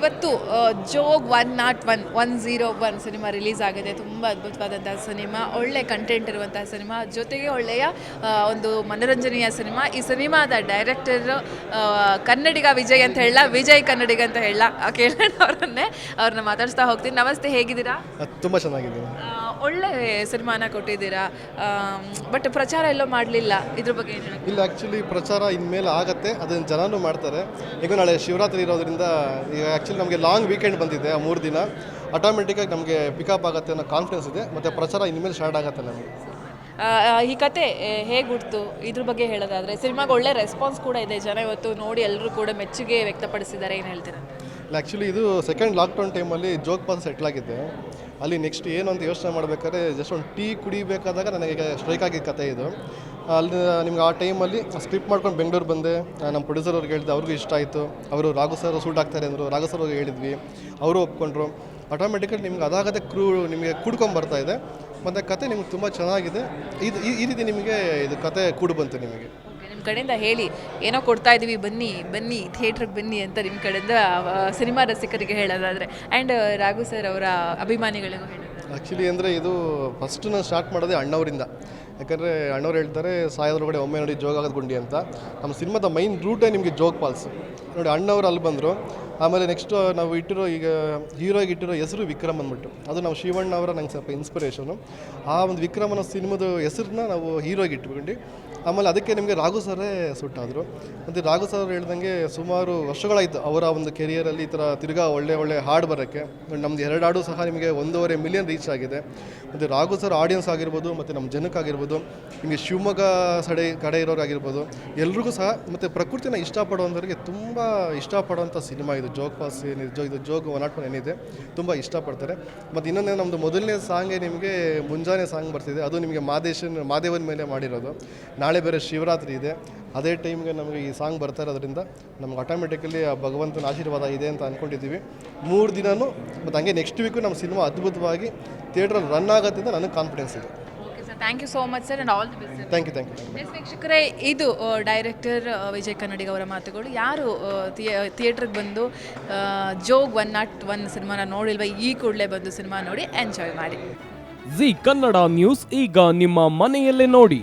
ಇವತ್ತು Jog one not one one zero one cinema release ಆಗಿದೆ. ತುಂಬ ಅದ್ಭುತವಾದಂತಹ ಸಿನಿಮಾ ಒಳ್ಳೆ ಕಂಟೆಂಟ್ ಇರುವಂತಹ ಸಿನಿಮಾ ಜೊತೆಗೆ ಒಳ್ಳೆಯ ಒಂದು ಮನೋರಂಜನೆಯ ಸಿನಿಮಾ. ಈ ಸಿನಿಮಾದ ಡೈರೆಕ್ಟರ್ ಕನ್ನಡಿಗ ವಿಜಯ್ ಅಂತ ಹೇಳ ವಿಜಯ್ ಕನ್ನಡಿಗ ಅಂತ ಹೇಳ ಕೇಳೋಣ ಅವರನ್ನೇ. ಅವ್ರನ್ನ ಮಾತಾಡಿಸ್ತಾ ಹೋಗ್ತೀನಿ. ನಮಸ್ತೆ ಹೇಗಿದ್ದೀರಾ? ತುಂಬ ಚೆನ್ನಾಗಿದೆ ಆ, ಒಳ್ಳೆ ಸಿನಿಮಾನ ಕೊಟ್ಟಿದ್ದೀರಾ? ಬಟ್ ಪ್ರಚಾರ ಎಲ್ಲೋ ಮಾಡಲಿಲ್ಲ. ಇದ್ರ ಬಗ್ಗೆ ಇಲ್ಲಿ ಆ್ಯಕ್ಚುಲಿ ಪ್ರಚಾರ ಇನ್ಮೇಲೆ ಆಗತ್ತೆ. ಅದನ್ನು ಜನನೂ ಮಾಡ್ತಾರೆ. ಈಗ ನಾಳೆ ಶಿವರಾತ್ರಿ ಇರೋದ್ರಿಂದ ಈಗ ಆ್ಯಕ್ಚುಲಿ ನಮಗೆ ಲಾಂಗ್ ವೀಕೆಂಡ್ ಬಂದಿದೆ ಆ ಮೂರು ದಿನ. ಆಟೋಮೆಟಿಕ್ಕಾಗಿ ನಮಗೆ ಪಿಕಪ್ ಆಗುತ್ತೆ ಅನ್ನೋ ಕಾನ್ಫಿಡೆನ್ಸ್ ಇದೆ ಮತ್ತು ಪ್ರಚಾರ ಇನ್ಮೇಲೆ ಸ್ಟಾರ್ಟ್ ಆಗುತ್ತೆ ನಮಗೆ. ಈ ಕತೆ ಹೇಗೆ ಹುಡ್ತು ಇದ್ರ ಬಗ್ಗೆ ಹೇಳೋದಾದರೆ ಸಿನಿಮಾಗೆ ಒಳ್ಳೆ ರೆಸ್ಪಾನ್ಸ್ ಕೂಡ ಇದೆ. ಜನ ಇವತ್ತು ನೋಡಿ ಎಲ್ಲರೂ ಕೂಡ ಮೆಚ್ಚುಗೆ ವ್ಯಕ್ತಪಡಿಸಿದ್ದಾರೆ ಏನು ಹೇಳ್ತೀರಾ? ಇಲ್ಲ ಆ್ಯಕ್ಚುಲಿ ಇದು ಸೆಕೆಂಡ್ ಲಾಕ್ಡೌನ್ ಟೈಮಲ್ಲಿ ಜೋಗ್ ಪಾಸ್ ಸೆಟ್ಲ್ ಆಗಿದ್ದೆ ಅಲ್ಲಿ ನೆಕ್ಸ್ಟ್ ಏನು ಅಂತ ಯೋಚನೆ ಮಾಡಬೇಕಾದ್ರೆ ಜಸ್ಟ್ ಒಂದು ಟೀ ಕುಡಿಬೇಕಾದಾಗ ನನಗೆ ಸ್ಟ್ರೈಕ್ ಆಗಿದ್ದ ಕತೆ ಇದು. ಅಲ್ಲಿ ನಿಮ್ಗೆ ಆ ಟೈಮಲ್ಲಿ ಸ್ಕ್ರಿಪ್ಟ್ ಮಾಡ್ಕೊಂಡು ಬೆಂಗಳೂರು ಬಂದೆ. ನಮ್ಮ ಪ್ರೊಡ್ಯೂಸರ್ ಅವ್ರಿಗೆ ಹೇಳಿದೆ ಅವ್ರಿಗೂ ಇಷ್ಟ ಆಯಿತು. ಅವರು ರಾಘು ಸರ್ ಸೂಟ್ ಆಗ್ತಾರೆ ಅಂದರು. ರಾಘು ಸರ್ ಅವ್ರಿಗೆ ಹೇಳಿದ್ವಿ. ಅವರು ಒಪ್ಕೊಂಡ್ರು. ಆಟೋಮೆಟಿಕಲಿ ನಿಮ್ಗೆ ಅದಾಗದೆ ಕ್ರೂ ನಿಮಗೆ ಕೂಡ್ಕೊಂಡು ಬರ್ತಾ ಇದೆ. ಮತ್ತು ಕತೆ ನಿಮ್ಗೆ ತುಂಬ ಚೆನ್ನಾಗಿದೆ. ಇದು, ಈ- ರೀತಿ ನಿಮಗೆ ಇದು ಕತೆ ಕೂಡು ಬಂತು ನಿಮಗೆ. ನಿಮ್ಮ ಕಡೆಯಿಂದ ಹೇಳಿ, ಏನೋ ಕೊಡ್ತಾ ಇದ್ದೀವಿ ಬನ್ನಿ ಬನ್ನಿ ಥಿಯೇಟ್ರಿಗೆ ಬನ್ನಿ ಅಂತ ನಿಮ್ಮ ಕಡೆಯಿಂದ ಸಿನಿಮಾ ರಸಿಕರಿಗೆ ಹೇಳೋದಾದರೆ. ಆ್ಯಂಡ್ ರಾಘು ಸರ್ ಅವರ ಅಭಿಮಾನಿಗಳಿಗೂ ಹೇಳೋದಾದ್ರೆ ಆ್ಯಕ್ಚುಲಿ ಅಂದರೆ ಇದು ಫಸ್ಟ್ ನಾನು ಸ್ಟಾರ್ಟ್ ಮಾಡೋದೇ ಅಣ್ಣವರಿಂದ. ಯಾಕಂದರೆ ಅಣ್ಣವ್ರು ಹೇಳ್ತಾರೆ ಸಾಯೋದ್ರೊಳಗಡೆ ಒಮ್ಮೆ ನೋಡಿ ಜೋಗ ಆಗೋದು ಗುಂಡಿ ಅಂತ. ನಮ್ಮ ಸಿನಿಮಾದ ಮೈನ್ ರೂಟೇ ನಿಮಗೆ ಜೋಗ್ ಪಾಲ್ಸ್ ನೋಡಿ ಅಣ್ಣವ್ರು ಅಲ್ಲಿ ಬಂದರು. ಆಮೇಲೆ ನೆಕ್ಸ್ಟು ನಾವು ಇಟ್ಟಿರೋ ಈಗ ಹೀರೋಗೆ ಇಟ್ಟಿರೋ ಹೆಸರು ವಿಕ್ರಮ್ ಅಂದ್ಬಿಟ್ಟು. ಅದು ನಾವು ಶಿವಣ್ಣ ಅವರ ನಂಗೆ ಸ್ವಲ್ಪ ಇನ್ಸ್ಪಿರೇಷನು ಆ ಒಂದು ವಿಕ್ರಮ್ ಅನ್ನೋ ಸಿನಿಮಾದ ಹೆಸರನ್ನ ನಾವು ಹೀರೋಗೆ ಇಟ್ಕೊಂಡು ಆಮೇಲೆ ಅದಕ್ಕೆ ನಿಮಗೆ ರಾಘು ಸರೇ ಸುಟ್ಟಾದರು. ಮತ್ತು ರಾಘು ಸರ್ ಹೇಳ್ದಂಗೆ ಸುಮಾರು ವರ್ಷಗಳಾಯಿತು ಅವರ ಒಂದು ಕೆರಿಯರಲ್ಲಿ ಈ ಥರ ತಿರ್ಗಾ ಒಳ್ಳೆ ಒಳ್ಳೆ ಹಾಡು ಬರೋಕ್ಕೆ. ನಮ್ದು ಎರಡು ಹಾಡು ಸಹ ನಿಮಗೆ ಒಂದೂವರೆ ಮಿಲಿಯನ್ ರೀಚ್ ಆಗಿದೆ. ಮತ್ತು ರಾಘು ಸರ್ ಆಡಿಯನ್ಸ್ ಆಗಿರ್ಬೋದು, ಮತ್ತು ನಮ್ಮ ಜನಕ್ಕಾಗಿರ್ಬೋದು ನಿಮಗೆ ಶಿವಮೊಗ್ಗ ಸಡೆ ಕಡೆ ಇರೋರಾಗಿರ್ಬೋದು ಎಲ್ರಿಗೂ ಸಹ ಮತ್ತು ಪ್ರಕೃತಿನ ಇಷ್ಟಪಡುವಂಥವ್ರಿಗೆ ತುಂಬ ಇಷ್ಟಪಡುವಂಥ ಸಿನಿಮಾ ಇದು. ಜೋಗ್ ಪಾಸ್ ಏನಿದೆ, ಜೋ ಇದು ಜೋಗ್ ಒನ್ ನಾಟ್ ಒನ್ ಏನಿದೆ, ತುಂಬ ಇಷ್ಟಪಡ್ತಾರೆ. ಮತ್ತು ಇನ್ನೊಂದೇ ನಮ್ಮದು ಮೊದಲನೇ ಸಾಂಗೇ ನಿಮಗೆ ಮುಂಜಾನೆ ಸಾಂಗ್ ಬರ್ತಿದೆ. ಅದು ನಿಮಗೆ ಮಾದೇಶನ್, ಮಾದೇವನ ಮೇಲೆ ಮಾಡಿರೋದು. ನಾಳೆ ಬೇರೆ ಶಿವರಾತ್ರಿ ಇದೆ. ಅದೇ ಟೈಮ್ಗೆ ನಮಗೆ ಈ ಸಾಂಗ್ ಬರ್ತಾ ಇರೋದ್ರಿಂದ ನಮ್ಗೆ ಆಟೋಮೆಟಿಕಲಿ ಆ ಭಗವಂತನ ಆಶೀರ್ವಾದ ಇದೆ ಅಂತ ಅಂದ್ಕೊಂಡಿದ್ದೀವಿ ಮೂರು ದಿನವೂ ಮತ್ತು ಹಂಗೆ ನೆಕ್ಸ್ಟ್ ವೀಕು ನಮ್ಮ ಸಿನಿಮಾ ಅದ್ಭುತವಾಗಿ ಥಿಯೇಟ್ರಲ್ಲಿ ರನ್ ಆಗುತ್ತೆ ಅಂತ ನನಗೆ ಕಾನ್ಫಿಡೆನ್ಸ್ ಇದೆ. Okay sir thank you so much sir and all the best thank you thank you yes ವೀಕ್ಷಕರೇ ಇದು ಡೈರೆಕ್ಟರ್ ವಿಜಯ್ ಕನ್ನಡಿಗ ಅವರ ಮಾತುಗಳು. ಯಾರು ಥಿಯೇಟ್ರಿಗೆ ಬಂದು ಜೋಗ್ ಒನ್ ನಾಟ್ ಒನ್ ಸಿನಿಮಾನ ನೋಡಿಲ್ವ ಈ ಕೂಡಲೇ ಬಂದು ಸಿನಿಮಾ ನೋಡಿ ಎಂಜಾಯ್ ಮಾಡಿ. ಜಿ ಕನ್ನಡ ನ್ಯೂಸ್ ಈಗ ನಿಮ್ಮ ಮನೆಯಲ್ಲೇ ನೋಡಿ.